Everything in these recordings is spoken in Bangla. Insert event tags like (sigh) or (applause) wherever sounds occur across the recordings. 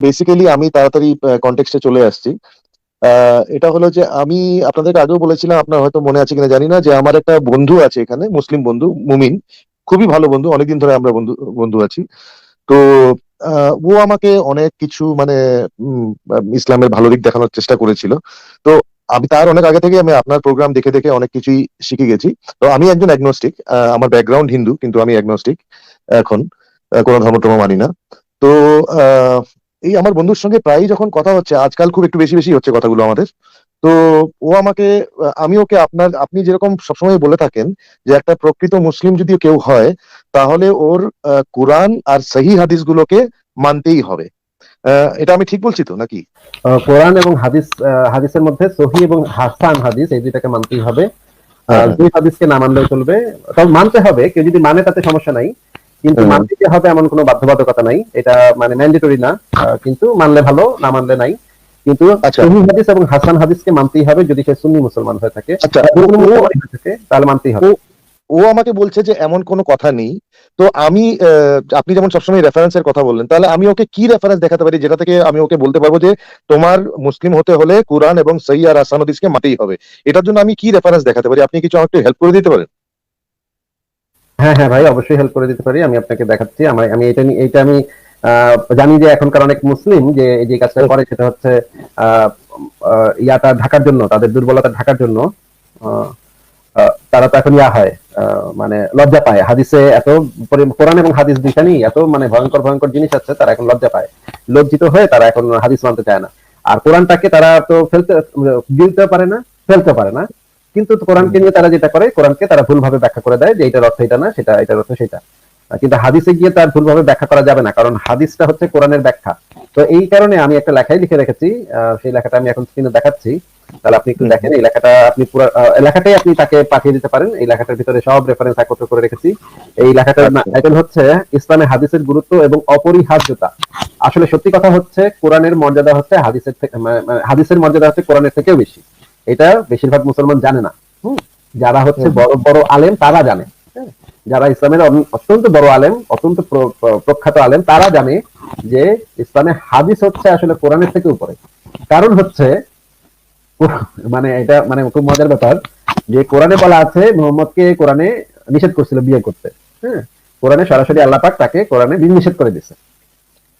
বেসিক্যালি আমি তাড়াতাড়ি কনটেক্সটে চলে আসছি। এটা হলো যে আমি আপনাদেরকে আগেও বলেছিলাম, আপনার হয়তো মনে আছে কিনা জানি না, যে আমার একটা বন্ধু আছে এখানে, মুসলিম বন্ধু, মুমিন। খুবই ভালো বন্ধু, অনেকদিন ধরে আমরা বন্ধু বন্ধু আছি। তো ও আমাকে অনেক কিছু মানে ইসলামের ভালো দিক দেখানোর চেষ্টা করেছিল। তো, আমি তার অনেক আগে থেকে আমি আপনার প্রোগ্রাম দেখে দেখে অনেক কিছুই শিখে গেছি। তো, আমি একজন অ্যাগনস্টিক আমার ব্যাকগ্রাউন্ড হিন্দু, কিন্তু আমি অ্যাগনস্টিক এখন কোনো ধর্ম টর্ম মানি না। তো এই আমার বন্ধুর সঙ্গে প্রায়ই যখন কথা হচ্ছে আজকাল খুব একটু বেশি বেশি হচ্ছে কথাগুলো আমাদের তো ও আমাকে আমি ওকে আপনার আপনি যেরকম সবসময় বলে থাকেন যে একটা প্রকৃত মুসলিম যদি কেউ হয় তাহলে ওর কোরআন আর সহি হাদিসগুলোকে মানতেই হবে। আহ, এটা আমি ঠিক বলছি তো নাকি? কোরআন এবং হাদিস হাদিসের মধ্যে সহি এবং হাসান হাদিস এই দুইটাকে মানতেই হবে। হ্যাঁ। দুই হাদিসকে না মানলেও চলবে তবে মানতে হবে কেউ যদি মানে তাতে সমস্যা নাই। কিন্তু। মানতে হবে এমন কোনো বাধ্যবাধকতা নাই। এটা মানে ম্যান্ডেটরি না কিন্তু মানলে ভালো না মানলে নাই। কিন্তু আচ্ছা। সহি হাদিস এবং হাসান হাদিসকে মানতেই হবে যদি সে সুন্নি মুসলমান হয়ে থাকে। আচ্ছা থাকে তাহলে মানতেই হবে। ও আমাকে বলছে যে এমন কোনো কথা নেই। তো আমি আপনি যেমন সবসময় রেফারেন্সের কথা বললেন তাহলে আমি ওকে কি রেফারেন্স দেখাতে পারি যেটা থেকে আমি ওকে বলতে পারব যে তোমার মুসলিম হতে হলে কোরআন এবং সই আর আসান হাদিসকে মাতেই হবে। এটার জন্য আমি কি রেফারেন্স দেখাতে পারি? আপনি কিছু আমাকে হেল্প করে দিতে পারেন? হ্যাঁ হ্যাঁ ভাই, অবশ্যই হেল্প করে দিতে পারি। আমি আপনাকে দেখাচ্ছি। আমার, আমি এটা নিয়ে, এটা আমি জানি যে এখনকার অনেক মুসলিম যে যে কাজটা করে সেটা হচ্ছে ইয়াটা ঢাকার জন্য, তাদের দুর্বলতা ঢাকার জন্য তারা তো এখন ইয়া হয় মানে লজ্জা পায়। হাদিসে এত কোরআন এবং হাদিস দুইখানেই এত মানে ভয়ঙ্কর ভয়ঙ্কর জিনিস আছে, তারা এখন লজ্জা পায়। লজ্জিত হয়ে তারা এখন হাদিস মানতে চায় না। আর কোরআনটাকে তারা তো ফেলতে গিলতেও পারে না ফেলতে পারে না। কিন্তু কোরআনকে নিয়ে তারা যেটা করে কোরআনকে তারা ভুলভাবে ব্যাখ্যা করে দেয় যে এটার অর্থ এটা না সেটা এটার অর্থ সেটা। কিন্তু হাদিসে গিয়ে তার ভুলভাবে ব্যাখ্যা করা যাবে না কারণ হাদিসটা হচ্ছে কোরআনের ব্যাখ্যা। তো এই কারণে আমি একটা লেখাই লিখে রেখেছি সেই লেখাটা আমি এখন স্ক্রিনে দেখাচ্ছি। তাহলে আপনি একটু দেখেন এই লেখাটা আপনি পুরো লেখাটাই আপনি তাকে পাঠিয়ে দিতে পারেন। এই লেখাটার ভিতরে সব রেফারেন্স একত্র করে রেখেছি। এই লেখাটার আচ্ছা। টাইটেল হচ্ছে ইসলামে হাদিসের গুরুত্ব এবং অপরিহার্যতা। আসলে সত্যি কথা হচ্ছে কোরআনের মর্যাদা হচ্ছে হাদিসের থেকে হাদিসের মর্যাদা হচ্ছে কোরআনের থেকেও বেশি। এটা বেশিরভাগ মুসলমান জানে না। যারা হচ্ছে বড় বড় আলেম তারা জানে। হ্যাঁ? যারা ইসলামের অত্যন্ত বড় আলেম অত্যন্ত প্র- প্র- প্রখ্যাত আলেম তারা জানে যে ইসলামে হাদিস হচ্ছে আসলে কোরআনের থেকে উপরে। কারণ হচ্ছে মানে এটা মানে খুব মজার ব্যাপার যে কোরআনে বলা আছে মোহাম্মদকে কোরআনে নিষেধ করছিল বিয়ে করতে। হ্যাঁ? কোরআনে সরাসরি আল্লাহ পাক তাকে কোরআনে নিষেধ করে দিয়েছে।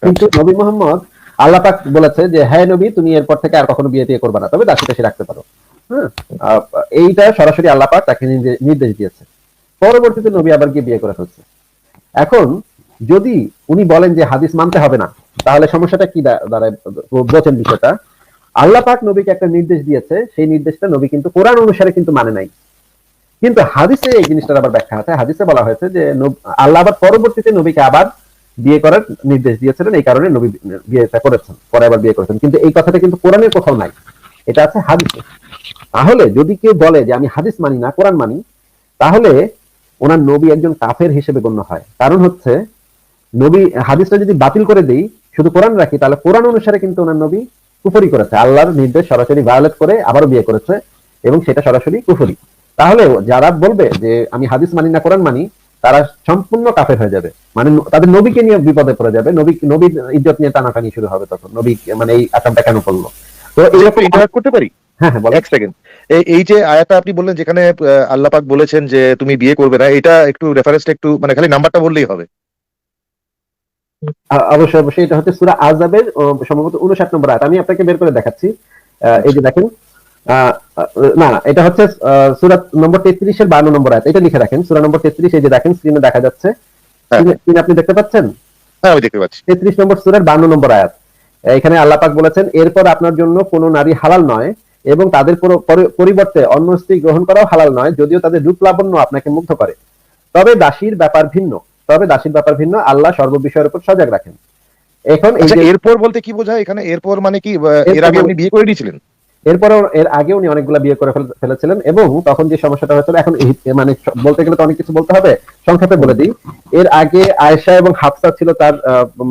কিন্তু নবী মোহাম্মদ আল্লাহ পাক বলেছে যে হ্যাঁ নবী, তুমি এরপর থেকে আর কখনো বিয়ে টিয়ে করবে না। তবে দাসী টাসী রাখতে পারো। হ্যাঁ এইটা সরাসরি আল্লাহ পাক তাকে নির্দেশ দিয়েছে। পরবর্তীতে নবী আবার গিয়ে বিয়ে করে ফেলছে। এখন যদি উনি বলেন যে, হাদিস মানতে হবে না, তাহলে সমস্যাটা কি দাঁড়ায়? বোঝেন বিষয়টা। আল্লাহ পাক নবীকে একটা নির্দেশ দিয়েছে। সেই নির্দেশটা নবী কিন্তু কোরআন অনুসারে কিন্তু মানে নাই। কিন্তু হাদিসে এই জিনিসটার আবার ব্যাখ্যা আছে। হাদিসে বলা হয়েছে যে আল্লাহ আবার পরবর্তীতে নবীকে আবার বিয়ে করার নির্দেশ দিয়েছিলেন, এই কারণে নবী বিয়েটা করেছেন, পরে আবার বিয়ে করেছেন। কিন্তু এই কথাটা কিন্তু কোরআনের কোথাও নাই, এটা আছে হাদিসে। তাহলে যদি কেউ বলে যে আমি হাদিস মানি না, কোরআন মানি, তাহলে ওনার নবী একজন কাফের হিসেবে গণ্য হয়। কারণ হচ্ছে, নবী, হাদিসটা যদি বাতিল করে দেই, শুধু কোরআন রাখি, তাহলে কোরআন অনুসারে কিন্তু ওনার নবী কুফরি করেছে। আল্লাহর নির্দেশ সরাসরি ভায়োলেট করে আবারও বিয়ে করেছে, এবং সেটা সরাসরি কুফরি। তাহলে যারা বলবে যে আমি হাদিস মানি না, কোরআন মানি তারা সম্পূর্ণ কাফের হয়ে যাবে। মানে তাদের নবীকে নিয়ে বিপদে পড়ে যাবে। নবী নবীর ইজ্জত নিয়ে টানাটানি শুরু হবে তখন। নবী মানে এই আকামটা কেন করল তো এরকম করতে পারি? হ্যাঁ হ্যাঁ এক সেকেন্ড এই যে আপনি বললেন যেখানে আল্লাহ পাক বলেছেন যে তুমি বিয়ে করবে না এটা একটু রেফারেন্সটা একটু মানে খালি নাম্বারটা বললেই হবে। অবশ্যই অবশ্যই। এটা হচ্ছে সুরা আজাবের সম্ভবত উনষাট নম্বর আয়াত। আমি আপনাকে বের করে দেখাচ্ছি। আহ, এই যে দেখেন না না, এটা হচ্ছে সুরা নম্বর তেত্রিশের বান্ন নম্বর আয়াত। এটা লিখে রাখেন সুরা নম্বর তেত্রিশ এই যে দেখেন স্ক্রিনে দেখা যাচ্ছে। হ্যাঁ। স্ক্রিনে- স্ক্রিনে আপনি দেখতে পাচ্ছেন? হ্যাঁ আমি দেখতে পাচ্ছি। তেত্রিশ নম্বর সুরার বান্ন নম্বর আয়াত। এখানে আল্লাহ পাক বলেছেন এরপর আপনার জন্য কোনো নারী হালাল নয় এবং তাদের পরিবর্তে অন্য স্ত্রী গ্রহণ করাও হালাল নয় যদিও তাদের রূপ লাবণ্য আপনাকে মুগ্ধ করে। তবে দাসীর ব্যাপার ভিন্ন। তবে দাসীর ব্যাপার ভিন্ন আল্লাহ সর্ববিষয়ের উপর সজাগ রাখেন। এখন আচ্ছা এরপর বলতে কি বোঝায়? এখানে এরপর মানে কি এর আগে উনি বিয়ে করে দিয়েছিলেন? এরপরে এর আগে উনি অনেকগুলা বিয়ে করে ফেলেছিলেন এবং তখন যে সমস্যাটা হয়েছিল, এখন মানে বলতে গেলে তো অনেক কিছু বলতে হবে, সংক্ষেপে বলে দিই। এর আগে আয়েশা এবং হাফসা ছিল তার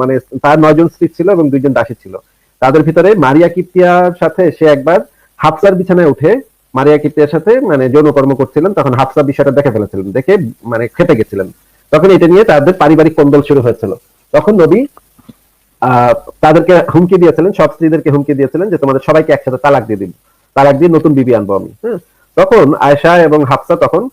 মানে তার নয়জন স্ত্রী ছিল এবং দুইজন দাসী ছিল। তাদের ভিতরে মারিয়া কিপ্তিয়ার সাথে সে একবার হাফসার বিছানায় উঠে মারিয়া কিপ্তিয়ার সাথে মানে যৌনকর্ম করছিলেন, তখন হাফসা বিষয়টা দেখে ফেলেছিলেন, দেখে মানে খেপে গেছিলেন। তখন এটা নিয়ে তাদের পারিবারিক কন্দল শুরু হয়েছিল। তখন নবী তাদেরকে হুমকি দিয়েছিলেন, সব স্ত্রীদেরকে হুমকি দিয়েছিলেন যে তোমাদের সবাইকে একসাথে তালাক দিয়ে দিন। তালাক দিয়ে নতুন বিবি আনব আমি হ্যাঁ? তখন আয়েশা এবং হাফসা তখন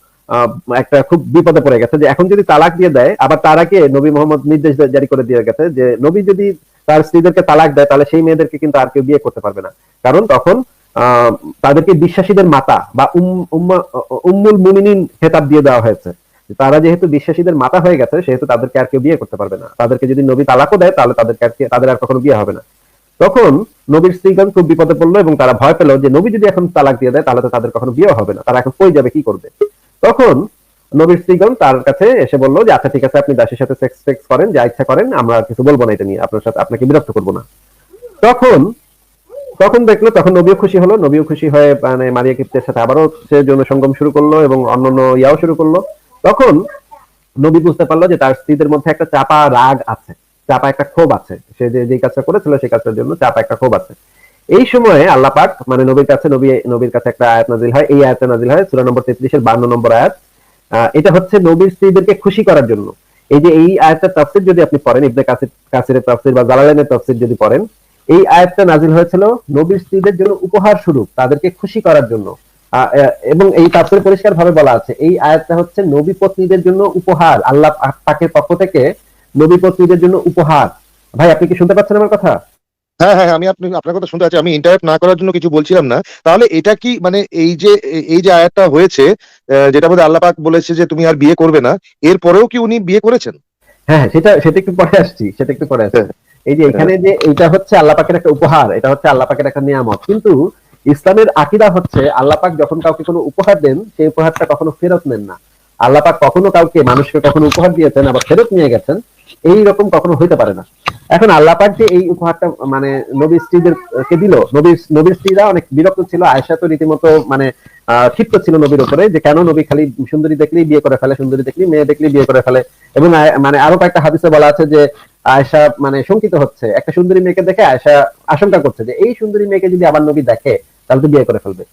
একটা খুব বিপদে পড়ে গেছে যে এখন যদি তালাক দিয়ে দেয়, আবার তার আগে নবী মোহাম্মদ নির্দেশ জারি করে দিয়ে গেছে যে নবী যদি তার স্ত্রীদেরকে তালাক দেয়, তাহলে সেই মেয়েদেরকে কিন্তু আর কেউ বিয়ে করতে পারবে না। কারণ তখন তাদেরকে বিশ্বাসীদের মাতা বা উম- উম্মা- উম্মুল মুমিনিন খেতাব দিয়ে দেওয়া হয়েছে। তারা যেহেতু বিশ্বাসীদের মাতা হয়ে গেছে, সেহেতু তাদেরকে আর কেউ বিয়ে করতে পারবে না। তাদেরকে যদি নবী তালাকও দেয়, তাহলে তাদেরকে আর তাদের আর কখনো বিয়ে হবে না। তখন নবীর স্ত্রীগণ খুব বিপদে পড়ল এবং তারা ভয় পেল যে নবী যদি এখন তালাক দিয়ে দেয়, তাহলে তো তাদের কখনো বিয়ে হবে না। তারা এখন কই যাবে, কি করবে? তখন নবীর স্ত্রীগণ তার কাছে এসে বলল যে আচ্ছা ঠিক আছে, আপনি দাসের সাথে সেক্স টেক্স করেন, যা ইচ্ছা করেন, আমরা কিছু বলব না এটা নিয়ে। আপনার সাথে আপনাকে বিরক্ত করব না। তখন তখন দেখল, তখন নবীও খুশি হলো। নবীও খুশি হয়ে মানে মারিয়া কিপ্তের সাথে আবারও সে যৌন সঙ্গম শুরু করল এবং অন্যান্য ইয়াও শুরু করল। তখন নবী বুঝতে পারল যে তার স্ত্রীদের মধ্যে একটা চাপা রাগ আছে, চাপা একটা ক্ষোভ আছে। সে যে যে কাজটা করেছিল সেই কাজটার জন্য চাপা একটা ক্ষোভ আছে। এই সময়ে আল্লাহ পাক মানে নবীর কাছে, নবী, নবীর কাছে একটা আয়াত নাজিল হয়। এই আয়াতটা নাজিল হয় সূরা নম্বর 33 এর 52 নম্বর আয়াত। এটা হচ্ছে নবীর স্ত্রীদেরকে খুশি করার জন্য। এই যে, এই আয়াতটার তাফসীর যদি আপনি পড়েন, ইবনে কাসির, কাসিরের তাফসীর বা জালালাইনের তাফসীর যদি পড়েন, এই আয়াতটা নাজিল হয়েছিল নবীর স্ত্রীদের জন্য উপহার স্বরূপ, তাদেরকে খুশি করার জন্য। এবং এই তাফসীরে পরিষ্কার ভাবে বলা আছে এই আয়াতটা হচ্ছে নবী পত্নীদের জন্য উপহার। আল্লাহ পাকের পক্ষ থেকে নবী পত্নীদের জন্য উপহার। ভাই আপনি কি শুনতে পাচ্ছেন আমার কথা? হ্যাঁ হ্যাঁ আমি আপনি আপনার কথা শুনতে আছি আমি ইন্টারাপ্ট না করার জন্য কিছু বলছিলাম না। তাহলে এটা কি মানে এই যে এই যে আয়াতটা হয়েছে যেটা মধ্যে আল্লাহ পাক বলেছে যে তুমি আর বিয়ে করবে না এরপরেও কি উনি বিয়ে করেছেন? হ্যাঁ হ্যাঁ, সেটা সেটা একটু পরে আসছি সেটা একটু পরে আসছি। হ্যাঁ। এই যে এখানে যে এটা হচ্ছে আল্লাহ পাকের একটা উপহার এটা হচ্ছে আল্লাহ পাকের একটা নিয়ামত। কিন্তু ইসলামের আকিদা হচ্ছে আল্লাহ পাক যখন কাউকে কোনো উপহার দেন সেই উপহারটা কখনো ফেরত নেন না। আল্লাহ পাক কখনো কাউকে মানুষকে কখনো উপহার দিয়েছেন আবার ফেরত নিয়ে গেছেন। এই রকম কখনো হইতে পারে না। এখন আল্লাহ পাক যে এই উপহারটা মানে নবী স্ত্রীদের কে দিল নবীর নবীর স্ত্রীরা অনেক বিরক্ত ছিল। আয়েশা তো রীতিমতো মানে আহ, ক্ষিপ্ত ছিল নবীর উপরে যে কেন নবী খালি সুন্দরী দেখলেই বিয়ে করে ফেলে সুন্দরী দেখলেই মেয়ে দেখলেই বিয়ে করে ফেলে। এবং মানে আরও কয়েকটা হাদিসে বলা আছে যে আয়েশা মানে শঙ্কিত হচ্ছে। একটা সুন্দরী মেয়েকে দেখে আয়েশা আশঙ্কা করছে যে এই সুন্দরী মেয়েকে যদি আবার নবী দেখে তাহলে তো বিয়ে করে ফেলবে।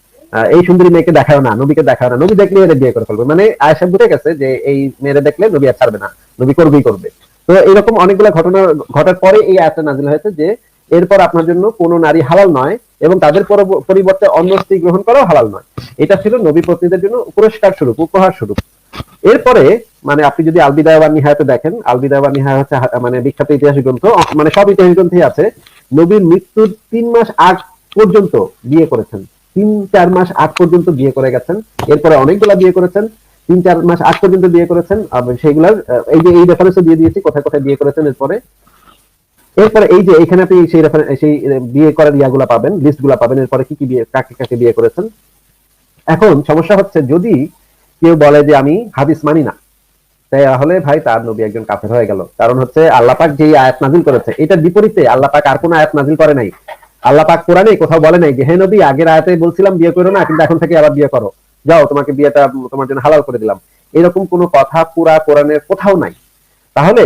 এই সুন্দরী মেয়েকে দেখাও না, নবীকে দেখাও না। নবী দেখলে এর বিয়ে করে ফেলবে। মানে আয়েশা বুঝে গেছে যে এই মেয়েরে দেখলে নবী আর ছাড়বে না, নবী করবেই করবে। তো এরকম অনেকগুলো ঘটনা ঘটার পরে এই আয়াতটা নাজিল হয়েছে যে, এরপর আপনার জন্য কোনো নারী হালাল নয় এবং তাদের পরিবর্তে অন্য স্ত্রী গ্রহণ করাও হালাল নয়। এটা ছিল নবী পত্নীদের জন্য পুরস্কার স্বরূপ, উপহার স্বরূপ। এরপরে মানে আপনি যদি আলবিদায় বা নিহায়াতে দেখেন, আলবিদায় বা নিহায় হচ্ছে মানে বিখ্যাত ইতিহাস গ্রন্থ মানে সব ইতিহাস গ্রন্থই আছে, নবীর মৃত্যুর তিন মাস আগ পর্যন্ত বিয়ে করেছেন। তিন, চার মাস আগ পর্যন্ত বিয়ে করে গেছেন। এরপরে অনেকগুলা বিয়ে করেছেন। তিন, চার মাস আগ পর্যন্ত বিয়ে করেছেন। সেইগুলার এই যে, এই রেফারেন্সও দিয়ে দিয়েছি, কোথায় কোথায় বিয়ে করেছেন এরপরে। এরপরে এই যে, এখানে আপনি সেই সেই বিয়ে করার ইয়াগুলা পাবেন লিস্টগুলা পাবেন, এরপরে কি কি বিয়ে, কাকে কাকে বিয়ে করেছেন। এখন সমস্যা হচ্ছে, যদি কেউ বলে যে আমি হাদিস মানি না, তাহলে ভাই তার নবী একজন কাফের হয়ে গেল। কারণ হচ্ছে আল্লাহ পাক যেই আয়াত নাজিল করেছে, এটার বিপরীতে আল্লাহ পাক আর কোন আয়াত নাজিল করে নাই। আল্লাহ পাক কোরআনে কোথাও বলে নাই যে, হে নবী, আগের আয়াতে বলছিলাম বিয়ে করো না, কিন্তু এখন থেকে আবার বিয়ে করো। যাও, তোমাকে বিয়েটা, তোমার জন্য হালাল করে দিলাম। এরকম কোনো কথা পুরা কোরআনের কোথাও নাই। তাহলে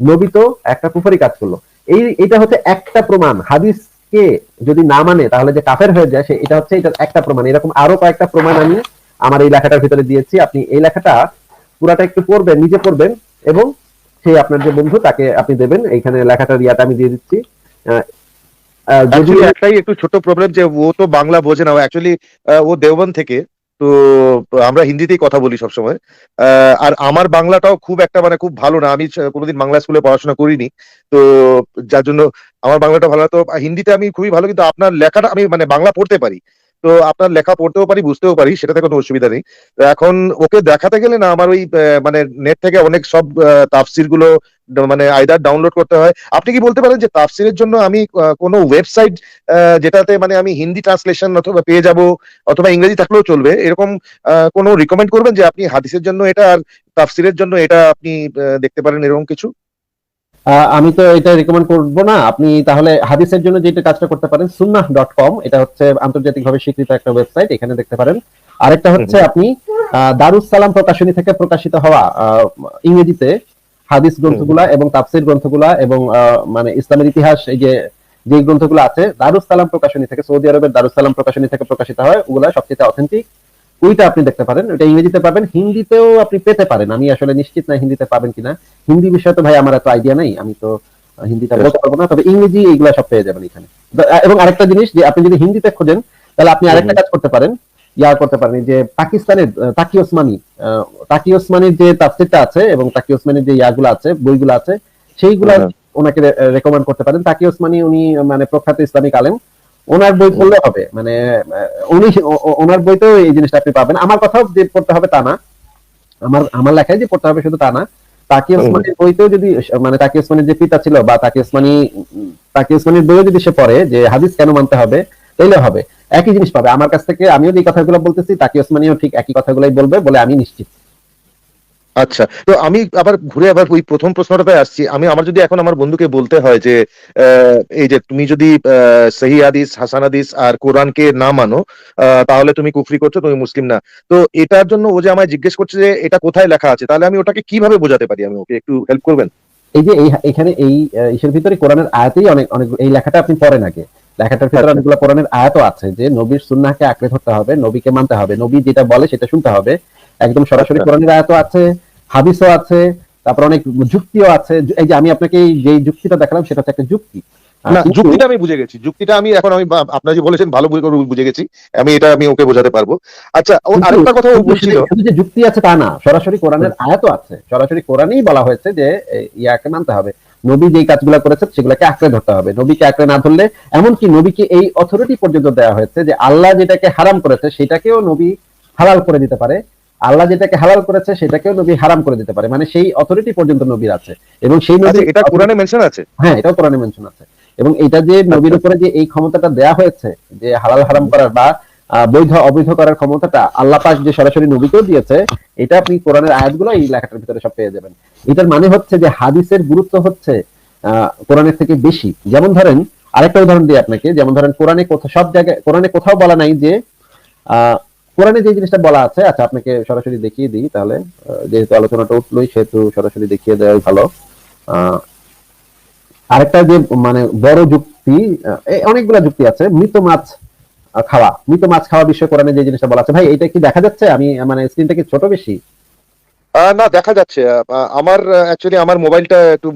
নবী তো একটা কুফরি কাজ করল। এই, এটা হচ্ছে একটা প্রমাণ। হাদিসকে যদি না মানে তাহলে যে কাফের হয়ে যায়, সে এটা হচ্ছে, এটা একটা প্রমাণ। এরকম আরও কয়েকটা প্রমাণ আমি আমার এই লেখাটার ভিতরে দিয়েছি। আপনি এই লেখাটা পুরাটা একটু পড়বেন, নিজে পড়বেন, এবং সেই আপনার যে বন্ধু, তাকে আপনি দেবেন। এইখানে লেখাটার ইয়াটা আমি দিয়ে দিচ্ছি। যদি একটাই একটু ছোট প্রবলেম যে ও তো বাংলা বোঝে না। অ্যাকচুয়ালি ও দেওবন থেকে তো আমরা হিন্দিতেই কথা বলি সবসময়। আহ, আর আমার বাংলাটাও খুব একটা মানে খুব ভালো না। আমি কোনোদিন বাংলা স্কুলে পড়াশোনা করিনি। তো যার জন্য আমার বাংলাটা ভালো তো হিন্দিতে আমি খুবই ভালো কিন্তু আপনার লেখাটা আমি মানে বাংলা পড়তে পারি। তো আপনার লেখা পড়তেও পারি, বুঝতেও পারি, সেটাতে কোনো অসুবিধা নেই। এখন ওকে দেখাতে গেলে না আমার ওই মানে নেট থেকে অনেক সব তাফসিরগুলো মানে আইদার ডাউনলোড করতে হয়। আপনি কি বলতে পারেন যে তাফসিরের জন্য আমি কোনো ওয়েবসাইট যেটাতে মানে আমি হিন্দি ট্রান্সলেশন অথবা পেয়ে যাব, অথবা ইংরেজি থাকলেও চলবে, এরকম কোনো রিকমেন্ড করবেন যে আপনি হাদিসের জন্য এটা আর তাফসিরের জন্য এটা আপনি দেখতে পারেন এরকম কিছু? আমি তো এটা রিকমেন্ড করব না। আপনি তাহলে হাদিসের জন্য যেটা কাজটা করতে পারেন সুন্নাহ ডট কম এটা হচ্ছে আন্তর্জাতিকভাবে স্বীকৃত একটা ওয়েবসাইট এখানে দেখতে পারেন। আরেকটা হচ্ছে আপনি দারুস সালাম প্রকাশনী থেকে প্রকাশিত হওয়া ইংরেজিতে হাদিস গ্রন্থগুলা এবং তাফসির গ্রন্থগুলা এবং আহ, মানে ইসলামের ইতিহাস এই যে যে গ্রন্থগুলো আছে দারুস সালাম প্রকাশনী থেকে সৌদি আরবের দারুস সালাম প্রকাশনী থেকে প্রকাশিত হয় ওগুলা সবচেয়ে অথেন্টিক ওইটা আপনি দেখতে পারেন ওটা ইংরেজিতে পাবেন হিন্দিতেও আপনি পেতে পারেন। আমি আসলে নিশ্চিত না হিন্দিতে পাবেন কিনা। হিন্দি বিষয়ে তো ভাই আমার এত আইডিয়া নাই আমি তো হিন্দিটা বলতে পারব না তবে ইংরেজি এইগুলা সব পেয়ে যাবেন এখানে। এবং আরেকটা জিনিস যে আপনি যদি হিন্দিতে খোঁজেন তাহলে আপনি আরেকটা কাজ করতে পারেন ইয়া করতে পারেন যে পাকিস্তানের তাকি ওসমানী তাকি ওসমানীর যে তাফসিরটা আছে এবং তাকি ওসমানীর যে ইয়াগুলো আছে বইগুলো আছে সেইগুলো হ্যাঁ। ওনাকে রেকমেন্ড করতে পারেন। তাকি ওসমানী উনি মানে প্রখ্যাত ইসলামিক আলেম। ওনার বই পড়লে হবে। মানে উনি ওনার বইতেও এই জিনিসটা আপনি পাবেন। আমার কথাও যে পড়তে হবে তা না। আমার আমার লেখায় যে পড়তে হবে শুধু তা না। তাকি হুম। বইতেও যদি মানে তাকি ওসমানীর যে পিতা ছিল বা তাকি ওসমানী তাকি ওসমানীর বইও যদি সে পড়ে যে হাদিস কেন মানতে হবে তাইলে হবে। একই জিনিস পাবে। আমার কাছ থেকে আমিও যে কথাগুলো বলতেছি তাকি ওসমানীও ঠিক একই কথাগুলোই বলবে বলে আমি নিশ্চিত। আচ্ছা তো আমি আবার ঘুরে আবার ওই প্রথম প্রশ্নটাতে আসছি। আমি আমার যদি এখন আমার বন্ধুকে বলতে হয় যে এই যে তুমি যদি সহি হাদিস হাসান হাদিস আর কোরআনকে না মানো তাহলে তুমি কুফরি করছ তুমি মুসলিম না। তো এটার জন্য ও যে আমায় জিজ্ঞেস করছে যে এটা কোথায় লেখা আছে তাহলে আমি ওটাকে কীভাবে বোঝাতে পারি? আমি ওকে একটু হেল্প করবেন? এই যে এই এখানে এই ইসের ভিতরে কোরআনের আয়াতেই অনেক অনেক এই লেখাটা আপনি পড়েন আগে। লেখাটার ভিতরে আচ্ছা। অনেকগুলো কোরআনের আয়াতও আছে যে নবীর সুন্নাহকে আঁকড়ে ধরতে হবে নবীকে মানতে হবে নবী যেটা বলে সেটা শুনতে হবে। একদম সরাসরি আচ্ছা। কোরআনের আয়াতও আছে। হাদিসও আছে তারপর অনেক যুক্তিও আছে। এই যে আমি আপনাকে যে যুক্তিটা দেখালাম সেটা হচ্ছে একটা যুক্তি। না যুক্তিটা আমি বুঝে গেছি। যুক্তিটা আমি এখন আমি আপনারা যে বলেছেন ভালো বুঝে- গেছি। আমি এটা আমি ওকে বোঝাতে পারব। আচ্ছা আরেকটা কথা বলছিল যে যুক্তি আছে তা না। সরাসরি কোরআনের আয়াতও আছে। সরাসরি কোরআনেই বলা হয়েছে যে ইয়াকে মানতে হবে। নবী যেই কাজগুলো করেছে সেগুলোকে আঁকড়ে ধরতে হবে। নবীকে আঁকড়ে না ধরলে এমনকি নবীকে এই অথরিটি পর্যন্ত দেওয়া হয়েছে যে আল্লাহ যেটাকে হারাম করেছে সেটাকেও নবী হালাল করে দিতে পারে। আল্লাহ যেটাকে হালাল করেছে সেটাকেও নবী হারাম করে দিতে পারে। মানে সেই অথরিটি পর্যন্ত নবীর আছে। এবং সেই আচ্ছা নবী এটা কোরআনে মেনশন আছে? হ্যাঁ এটাও কোরআনে মেনশন আছে। এবং এটা যে নবীর উপরে যে এই ক্ষমতাটা দেয়া হয়েছে যে হালাল হারাম করার বা বৈধ অবৈধ করার ক্ষমতাটা আল্লাহ পাক যে সরাসরি নবীকেও দিয়েছে এটা আপনি কোরআনের আয়াতগুলো এই লেখাটার ভিতরে সব পেয়ে যাবেন। এটার মানে হচ্ছে যে হাদিসের গুরুত্ব হচ্ছে আহ, কোরআনের থেকে বেশি। যেমন ধরেন আরেকটা উদাহরণ দিই আপনাকে। যেমন ধরেন কোরআনে কোথাও সব জায়গায় কোরআনে কোথাও বলা নাই যে আহ, কোরআনে যে জিনিসটা বলা আছে আচ্ছা আপনাকে সরাসরি দেখিয়ে দিই তাহলে যেহেতু আলোচনাটা উঠলোই সেহেতু সরাসরি দেখিয়ে দেওয়াই ভালো। আরেকটা যে মানে বড় যুক্তি অনেকগুলা যুক্তি আছে মৃত মাছ খাওয়া। মৃত মাছ খাওয়া বিষয়ে কোরআনে যে জিনিসটা বলা আছে ভাই এটা কি দেখা যাচ্ছে? আমি মানে স্ক্রিনটা কি ছোট বেশি? না দেখা যাচ্ছে। আমার অ্যাকচুয়ালি আমার মোবাইলটা একটু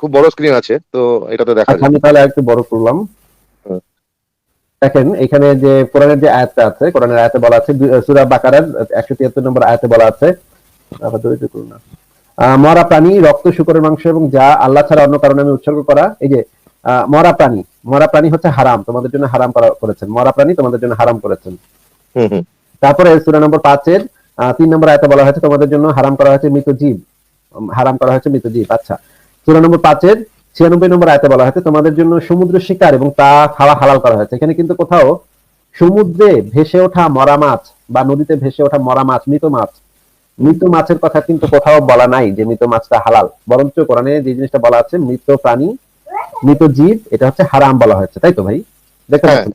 খুব বড় স্ক্রিন আছে তো এটাতে দেখা আচ্ছা যায় আমি তাহলে একটু বড় করলাম। দেখেন এখানে যে কোরআনের যে আয়াতটা আছে কোরআনের আয়াতে বলা আছে সুরা বাকারার একশো তিয়াত্তর নম্বর আয়াতে বলা আছে। মরা প্রাণী রক্ত শুকরের মাংস এবং যা আল্লাহ ছাড়া অন্য কারণে আমি উৎসর্গ করা এই যে মরা প্রাণী মরা প্রাণী হচ্ছে হারাম তোমাদের জন্য হারাম করা করেছেন। মরা প্রাণী তোমাদের জন্য হারাম করেছেন। তারপরে সূরা নম্বর পাঁচের তিন নম্বর আয়তে বলা হয়েছে তোমাদের জন্য হারাম করা হয়েছে মৃত জীব। হারাম করা হয়েছে মৃত জীব আচ্ছা। সূরা নম্বর পাঁচের ছিয়ানব্বই নম্বর আয়তে বলা হয়েছে তোমাদের জন্য সমুদ্র শিকার এবং তা খাওয়া হালাল করা হয়েছে। এখানে কিন্তু কোথাও সমুদ্রে ভেসে ওঠা মরা মাছ বা নদীতে ভেসে ওঠা মরা মাছ মৃত মাছ মৃত মাছের কথা কিন্তু কোথাও বলা নাই যে মৃত মাছটা হালাল। বরঞ্চ কোরআনে যে জিনিসটা বলা আছে মৃত প্রাণী মৃত জীব এটা হচ্ছে হারাম বলা হয়েছে। তাই তো ভাই? দেখতে হ্যাঁ। পাচ্ছেন?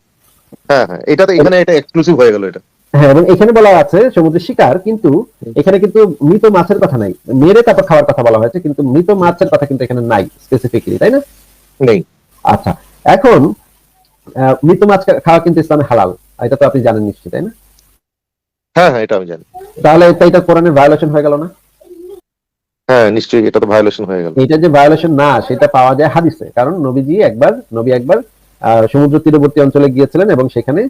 হ্যাঁ হ্যাঁ। এটাতে এখানে এটা এক্সক্লুসিভ হয়ে গেল এটা। হ্যাঁ এবং এখানে বলা আছে সমুদ্রের শিকার কিন্তু এখানে কিন্তু মৃত মাছের কথা নাই। মেরে তারপর খাওয়ার কথা বলা হয়েছে কিন্তু মৃত মাছের কথা কিন্তু এখানে নাই স্পেসিফিকলি তাই না? নেই। আচ্ছা এখন মৃত মাছ খাওয়া কিন্তু ইসলামে হালাল এটা তো আপনি জানেন নিশ্চয়ই তাই না? হ্যাঁ হ্যাঁ এটা আমি জানি। তাহলে এটা কোরআনের ভায়োলেশন হয়ে গেল না? হ্যাঁ নিশ্চয়ই এটা তো ভায়োলেশন হয়ে গেল। এটা যে ভায়োলেশন না সেটা পাওয়া যায় হাদিসে কারণ নবীজি একবার নবী একবার সমুদ্র তীরবর্তী অঞ্চলে গিয়েছিলেন এবং সেখানে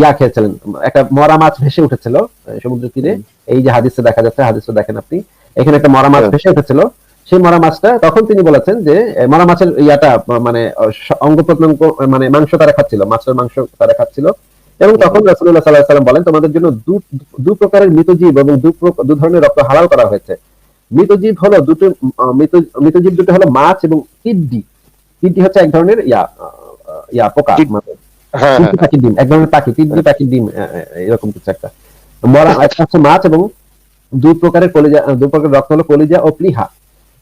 ইয়া খেয়েছিলেন একটা মরা মাছ ভেসে উঠেছিল সমুদ্র তীরে। এই যে হাদিসে দেখা যাচ্ছে হাদিসে দেখেন আপনি এখানে একটা মরা মাছ হ্যাঁ। ভেসে উঠেছিল। সেই মরা মাছটা তখন তিনি বলেছেন যে মরা মাছের ইয়াটা মানে অঙ্গ প্রত্যঙ্গ মানে মাংস তারা খাচ্ছিল মাছের মাংস তারা খাচ্ছিল। এবং তখন রাসূলুল্লাহ সাল্লাল্লাহু আলাইহি সাল্লাম বলেন তোমাদের জন্য দু প্রকারের মৃতজীব এবং দু ধরনের রক্ত হালাল করা হয়েছে। মৃতজীব হলো দুটো মৃতজীব দুটো হলো মাছ এবং কিডনি। কিডনি হচ্ছে এক ধরনের ইয়া আহ, ইয়া পোকা হ্যাঁ হ্যাঁ পাখির ডিম এক ধরনের পাখি টিডনি পাখির ডিম এরকম কিছু একটা। মরা একটা হচ্ছে মাছ এবং দুই প্রকারের কলিজা দুই প্রকারের রক্ত হলো কলিজা ও প্লিহা।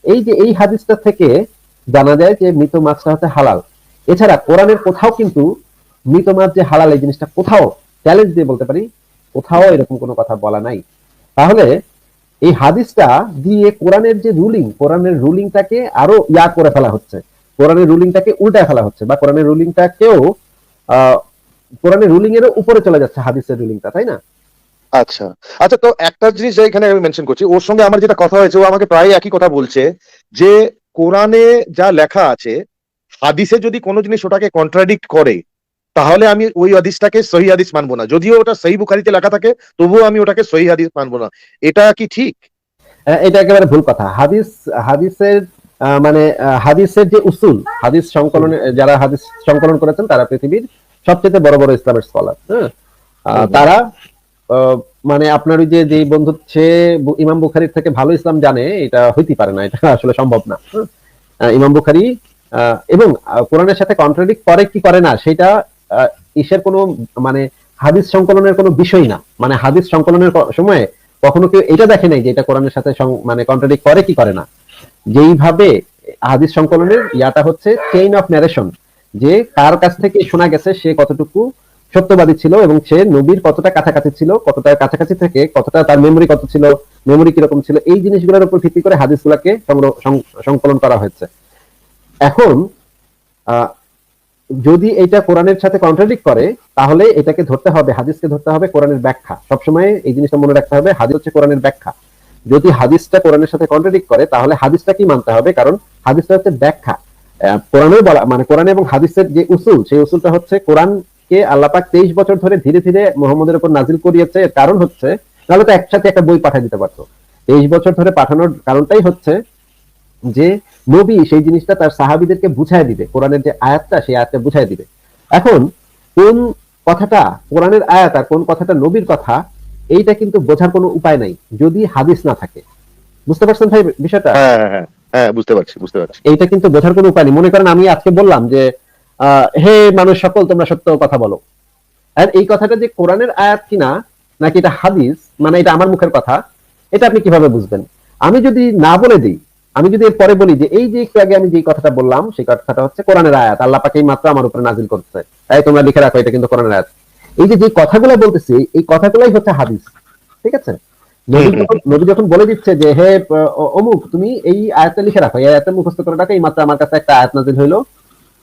এই যে এই হাদিসটা থেকে জানা যায় যে মৃত মাছটা হচ্ছে হালাল। এছাড়া কোরআনের কোথাও কিন্তু মৃত মাছ যে হালাল এই জিনিসটা কোথাও চ্যালেঞ্জ দিয়ে বলতে পারি কোথাও এরকম কোনো কথা বলা নাই। তাহলে এই হাদিসটা দিয়ে কোরআনের যে রুলিং কোরআনের রুলিংটাকে আরও ইয়া করে ফেলা হচ্ছে। কোরআনের রুলিংটাকে উল্টায় ফেলা হচ্ছে বা কোরআনের রুলিংটাকেও কোরআনের রুলিং এর উপরে চলে যাচ্ছে হাদিসের রুলিংটা তাই না? আচ্ছা। আচ্ছা তো একটা জিনিস যা এখানে আমি মেনশন করছি ওর সঙ্গে আমার যেটা কথা হয়েছে ও আমাকে প্রায় একই কথা বলছে যে কোরআনে যা লেখা আছে হাদিসে যদি কোনো জিনিস ওটাকে কন্ট্রাডিক্ট করে তাহলে আমি ওই হাদিসটাকে সহি হাদিস মানবো না। যদিও ওটা সহি বুখারিতে লেখা থাকে তবুও আমি ওটাকে সহি হাদিস মানবো না। এটা কি ঠিক? এটা একেবারে ভুল কথা। হাদিস হাদিসের মানে হাদিসের যে উসুল, হাদিস সংকলনে, যারা হাদিস সংকলন করেছেন, তারা পৃথিবীর সবচেয়ে বড় বড় ইসলামের স্কলার হ্যাঁ তারা মানে আপনার ওই যে যে বন্ধু, সে ইমাম বুখারির থেকে ভালো ইসলাম জানে, এটা হইতে পারে না, এটা আসলে সম্ভব না হ্যাঁ? ইমাম বুখারি এবং কোরআনের সাথে কন্ট্রাডিক্ট করে কি করে না, সেটা ইসের কোনো মানে হাদিস সংকলনের কোনো বিষয় না মানে হাদিস সংকলনের সময় কখনো কেউ এটা দেখে নাই যে এটা কোরআনের সাথে মানে কন্ট্রাডিক্ট করে কি করে না যেইভাবে হাদিস সংকলনের ইয়াটা হচ্ছে চেইন অফ ন্যারেশন যে কার কাছ থেকে শোনা গেছে, সে কতটুকু সত্যবাদী ছিল এবং সে নবীর কতটা কাছাকাছি ছিল, কতটা কাছাকাছি থেকে, কতটা তার মেমরি কত ছিল মেমরি কীরকম ছিল, এই জিনিসগুলোর উপর ভিত্তি করে হাদিসগুলোকে সংগ্রহ- সং- সংকলন করা হয়েছে। এখন যদি এটা কোরআনের সাথে কন্ট্রাডিক্ট করে, তাহলে এটাকে ধরতে হবে, হাদিসকে ধরতে হবে কোরআনের ব্যাখ্যা। সবসময় এই জিনিসটা মনে রাখতে হবে, হাদিস হচ্ছে কোরআনের ব্যাখ্যা। যদি হাদিসটা কোরআনের সাথে কন্ট্রাডিক্ট করে তাহলে হাদিসটা কি মানতে হবে? কারণ হাদিসটা হচ্ছে ব্যাখ্যা। আহ, কোরআনের বলা মানে কোরআন এবং হাদিসের যে উসুল সেই উসুলটা হচ্ছে কোরআনকে আল্লাপাক তেইশ বছর ধরে ধীরে ধীরে মোহাম্মদের উপর নাজিল করিয়েছে। এর কারণ হচ্ছে তাহলে তো একসাথে একটা বই পাঠিয়ে দিতে পারতো। তেইশ বছর ধরে পাঠানোর কারণটাই হচ্ছে যে নবী সেই জিনিসটা তার সাহাবিদেরকে বুঝায় দিবে। কোরআনের যে আয়াতটা সেই আয়াতটা বুঝায় দিবে। এখন কোন কথাটা কোরআনের আয়াত আর কোন কথাটা নবীর কথা এইটা কিন্তু বোঝার কোনো উপায় নাই যদি হাদিস না থাকে। বুঝতে পারছেন ভাই বিষয়টা? হ্যাঁ হ্যাঁ হ্যাঁ হ্যাঁ বুঝতে পারছি বুঝতে পারছি। এইটা কিন্তু বোঝার কোনো উপায় নেই। মনে করেন আমি আজকে বললাম যে হে মানুষ সকল তোমরা সত্য কথা বলো। আর এই কথাটা যে কোরআনের আয়াত কিনা নাকি এটা হাদিস মানে এটা আমার মুখের কথা এটা আপনি কীভাবে বুঝবেন? আমি যদি না বলে দিই আমি যদি এর পরে বলি যে এই যে একটু আগে আমি যে কথাটা বললাম সেই কথাটা হচ্ছে কোরআনের আয়াত। আল্লাহ পাকে এই মাত্র আমার উপরে নাজিল করছে। তাই তোমরা লিখে রাখো এটা কিন্তু কোরআনের আয়াত। এই যে যে কথাগুলো বলতেছি এই কথাগুলাই হচ্ছে হাদিস ঠিক আছে? নবী যখন- বলে দিচ্ছে যে হে অমুক তুমি এই আয়াতটা লিখে রাখো। এই আয়াতটা মুখস্থ করে রাখো এই মাত্র আমার কাছে একটা আয়াত নাজিল হইল।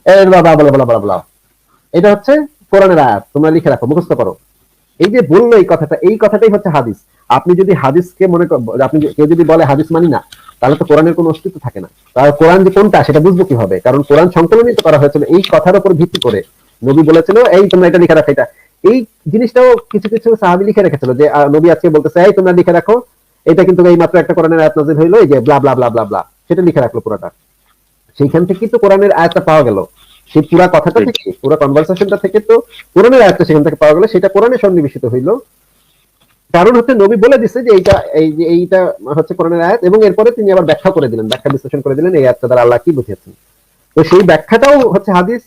এর বাবা বলা বলা বলা বলা। এটা হচ্ছে কোরআনের আয়াত তোমরা লিখে রাখো মুখস্থ করো। এই যে বলল এই কথাটা এই কথাটাই হচ্ছে হাদিস। আপনি যদি হাদিসকে মনে আপনি কেউ যদি বলে হাদিস মানি না তাহলে তো কোরআনের কোনো অস্তিত্ব থাকে না। তাহলে কোরআন যে কোনটা সেটা বুঝব কীভাবে? কারণ কোরআন সংকলনিত করা হয়েছিল এই কথার উপর ভিত্তি করে। নবী বলেছিল এই তোমরা এটা লিখে রাখো এটা এই জিনিসটাও কিছু কিছু সাহাবি লিখে রেখেছিল যে নবী আজকে বলতেছে এই তোমরা লিখে রাখো। এটা কিন্তু এই মাত্র একটা কোরআনের আয়াত নাজিল হইল এই যে blah blah blah blah blah সেটা লিখে রাখল পুরোটা। সেইখান থেকে তো কোরআনের আয়াতটা পাওয়া গেল। সেই পুরা কথাটা থেকে পুরো কনভারসেশনটা থেকে তো কোরআনের আয়াতটা সেখান থেকে পাওয়া গেল সেটা কোরআনে সন্নিবেশিত হইল। কারণ হচ্ছে নবী বলে দিছে যে এইটা এই যে এইটা হচ্ছে কোরআনের আয়াত। এবং এরপরে তিনি আবার ব্যাখ্যা করে দিলেন ব্যাখ্যা বিশ্লেষণ করে দিলেন এই আয়াতটা দ্বারা আল্লাহ কি বুঝিয়েছেন। তো সেই ব্যাখ্যাটাও হচ্ছে হাদিস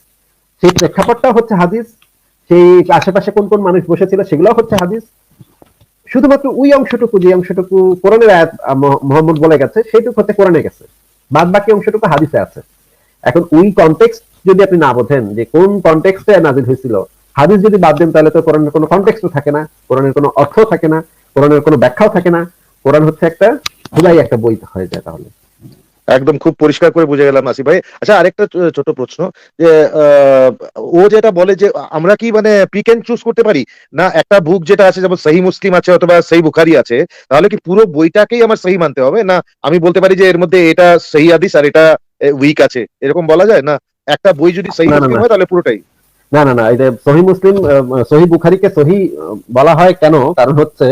সেই প্রেক্ষাপটটাও হচ্ছে হাদিস। সেই আশেপাশে কোন কোন মানুষ বসেছিল সেগুলোও হচ্ছে হাদিস। শুধুমাত্র ওই অংশটুকু, যে অংশটুকু কোরআনের আয়াত মোহাম্মদ বলে গেছে, সেইটুকু হচ্ছে কোরআনে গেছে। বাদ বাকি অংশটুকু হাদিসে আছে। এখন ওই কনটেক্সট যদি আপনি না বোঝেন যে কোন কনটেক্সটে নাজিল হয়েছিল, হাদিস যদি বাদ দেন তাহলে তো কোরআনের কোনো কনটেক্সটও থাকে না, কোরআনের কোনো অর্থ থাকে না, কোরআনের কোনো ব্যাখ্যাও থাকে না। কোরআন হচ্ছে একটা খোদাই একটা বই হয়ে যায় তাহলে। একদম খুব পরিষ্কার করে বুঝে গেলাম আসিফ ভাই। আচ্ছা আরেকটা ছোট প্রশ্ন যে ও যেটা বলে যে আমরা কি মানে পিক এন্ড চুজ করতে পারি? না একটা বুক যেটা আছে যেমন সহি মুসলিম আছে অথবা সহি বুখারি আছে তাহলে কি পুরো বইটাকেই আমার সহি মানতে হবে? না আমি বলতে পারি যে এর মধ্যে এটা সহি হাদিস আর এটা উইক আছে। এরকম বলা যায়? না একটা বই যদি সহি মুসলিম হয় তাহলে পুরোটাই। না না না এটা সহি মুসলিম সহি বুখারিকে সহি বলা হয় কেন? কারণ হচ্ছে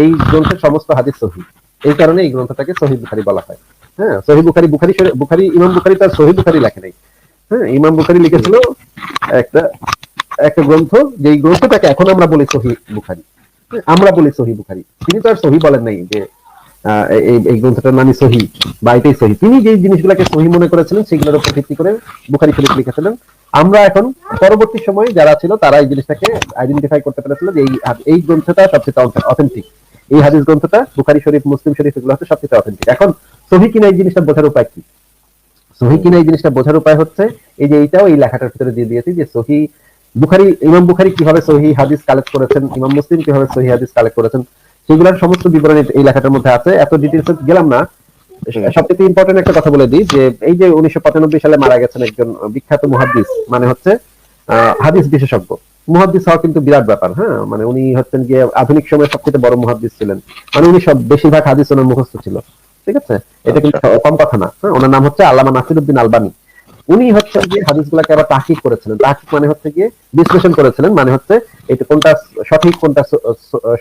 এই গ্রন্থের সমস্ত হাদিস সহি এই কারণে এই গ্রন্থটাকে সহি বুখারি বলা হয়। হ্যাঁ সহি বুখারি বুখারি বুখারি, ইমাম বুখারি তার সহি বুখারি লেখে নাই। হ্যাঁ ইমাম বুখারি লিখেছিল একটা একটা গ্রন্থ, যেই গ্রন্থটাকে এখন আমরা বলি সহি বুখারি। আমরা বলি সহি বুখারি। তিনি তো আর সহি বলেন নাই যে এই গ্রন্থটার নামই সহি বা এটাই সহি তিনি যে জিনিসগুলোকে সহি মনে করেছিলেন, সেগুলোর উপর ভিত্তি করে বুখারি শরীফ লিখেছিলেন। আমরা এখন পরবর্তী সময় যারা ছিল, তারা এই জিনিসটাকে আইডেন্টিফাই করতে পেরেছিল যে এই গ্রন্থটা সবচেয়ে অথেন্টিক এই হাদিস গ্রন্থটা বুখারি শরীফ মুসলিম শরীফ এগুলো হচ্ছে সবচেয়ে অথেন্টিক এখন সহি কিনা এই জিনিসটা বোঝার উপায় কি? সহি কিনা এই জিনিসটা বোঝার উপায় হচ্ছে এই যে এইটাও এই লেখাটার ভিতরে দিয়ে দিয়েছি যে সহি বুখারি ইমাম বুখারি কীভাবে সহি হাদিস কালেক্ট করেছেন ইমাম মুসলিম কীভাবে সহি হাদিস কালেক্ট করেছেন সেগুলোর সমস্ত বিবরণ এই লেখাটার মধ্যে আছে। এত ডিটেলস গেলাম না। সবচেয়ে ইম্পর্টেন্ট একটা কথা বলে দিই যে এই যে উনিশশো পঁচানব্বই সালে মারা গেছেন একজন বিখ্যাত মুহাদ্দিস মানে হচ্ছে আহ, হাদিস বিশেষজ্ঞ। মুহাদ্দিস হওয়া কিন্তু বিরাট ব্যাপার হ্যাঁ? মানে উনি হচ্ছেন গিয়ে আধুনিক সময়ের সবচেয়ে বড় মুহাদ্দিস ছিলেন। মানে উনি সব বেশিরভাগ হাদিস ওনার মুখস্থ ছিল ঠিক আছে? এটা কিন্তু কম কথা না হ্যাঁ, ওনার নাম হচ্ছে আল্লামা নাসিরউদ্দিন আলবানী। উনি হচ্ছে যে হাদিসগুলোকে আবার তাহকিক করেছিলেন। তাহকিক মানে হচ্ছে গিয়ে বিশ্লেষণ করেছিলেন মানে হচ্ছে এটা কোনটা সঠিক কোনটা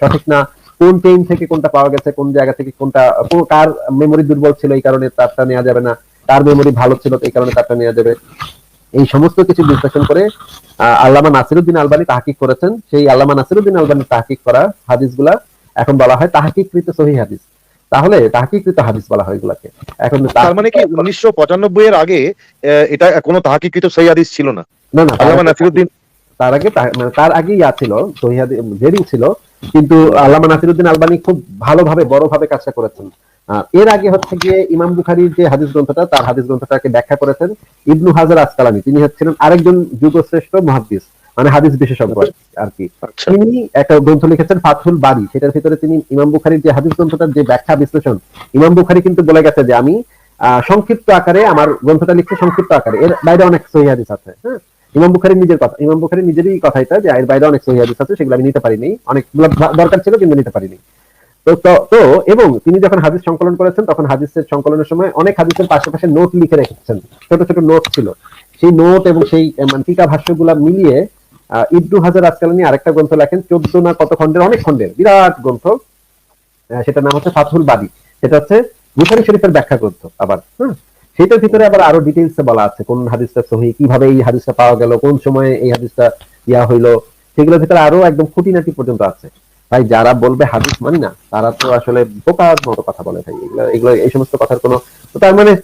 সঠিক না কোন টেইম থেকে কোনটা পাওয়া গেছে কোন জায়গা থেকে কোনটা কার মেমোরি দুর্বল ছিল এই কারণে তারটা নেওয়া যাবে না কার মেমোরি ভালো ছিল এই কারণে তারটা নেওয়া যাবে। এই সমস্ত কিছু বিশ্লেষণ করে আল্লামা নাসিরুদ্দিন আলবানী তাহকিক করেছেন। সেই আল্লামা নাসিরুদ্দিন আলবানী তাহকিক করা হাদিসগুলা এখন বলা হয় তাহকিকৃত সহি হাদিস। তাহলে তাহকিকৃত হাদিস বলা হয় এগুলাকে। এখন তার মানে কি উনিশশো পঁচানব্বই এর আগে এটা কোনো তাহাকিকৃত সেই হাদিস ছিল না? না না আল্লামা নাসিরুদ্দিন তার আগে মানে তার আগে ইয়া ছিল সহি হাদিস ছিল কিন্তু আল্লামা নাসিরুদ্দিন আলবানী খুব ভালোভাবে বড়ভাবে কাজটা করেছেন। এর আগে হচ্ছে গিয়ে ইমাম বুখারির যে হাদিস গ্রন্থটা তার হাদিস গ্রন্থটাকে ব্যাখ্যা করেছেন ইবনু হাজার আসকালানি। তিনি হচ্ছিলেন আরেকজন যুগশ্রেষ্ঠ মহাদিস মানে হাদিস বিশেষজ্ঞ আর কি আচ্ছা। তিনি একটা গ্রন্থ লিখেছেন ফাথুল বাড়ি সেটার ভিতরে তিনি ইমাম বুখারির যে হাদিস গ্রন্থটার যে ব্যাখ্যা বিশ্লেষণ ইমাম বুখারি কিন্তু বলে গেছে যে আমি আহ, সংক্ষিপ্ত আকারে আমার গ্রন্থটা লিখছি সংক্ষিপ্ত আকারে। এর বাইরে অনেক সহি হাদিস আছে হ্যাঁ? ইমাম বুখারির নিজের কথা ইমাম বুখারির নিজেরই কথা এটা যে এর বাইরে অনেক সহি হাদিস আছে সেগুলো আমি নিতে পারিনি। অনেকগুলো দ- দরকার ছিল কিন্তু নিতে পারিনি। তো এবং তিনি যখন হাদিস সংকলন করেছেন, তখন হাদিসের সংকলনের সময় অনেক হাদিসের পাশে পাশে নোট লিখে রেখেছেন। ছোট ছোট নোট ছিল। সেই নোট এবং সেই মানে টিকা ভাষ্যগুলা মিলিয়ে ইবনু হাজার আজকালানি আরেকটা গ্রন্থ লেখেন, চোদ্দ না কত খণ্ডের, অনেক খণ্ডের, বিরাট গ্রন্থ। সেটার নাম হচ্ছে ফাথুল বাদী। সেটা হচ্ছে বুখারি শরীফের ব্যাখ্যা গ্রন্থ আবার হ্যাঁ সেটার ভিতরে আবার আরও ডিটেইলসে বলা আছে, কোন হাদিসটা সহি, কীভাবে এই হাদিসটা পাওয়া গেল, কোন সময়ে এই হাদিসটা ইয়া হইল, সেগুলোর ভিতরে আরও একদম খুঁটিনাটি পর্যন্ত আছে। ভাই, যারা বলবে হাদিস মানি না, তারা তো আসলে বোকার মতো কথা বলে ভাই। এগুলো এই সমস্ত কথার কোনো তার মানে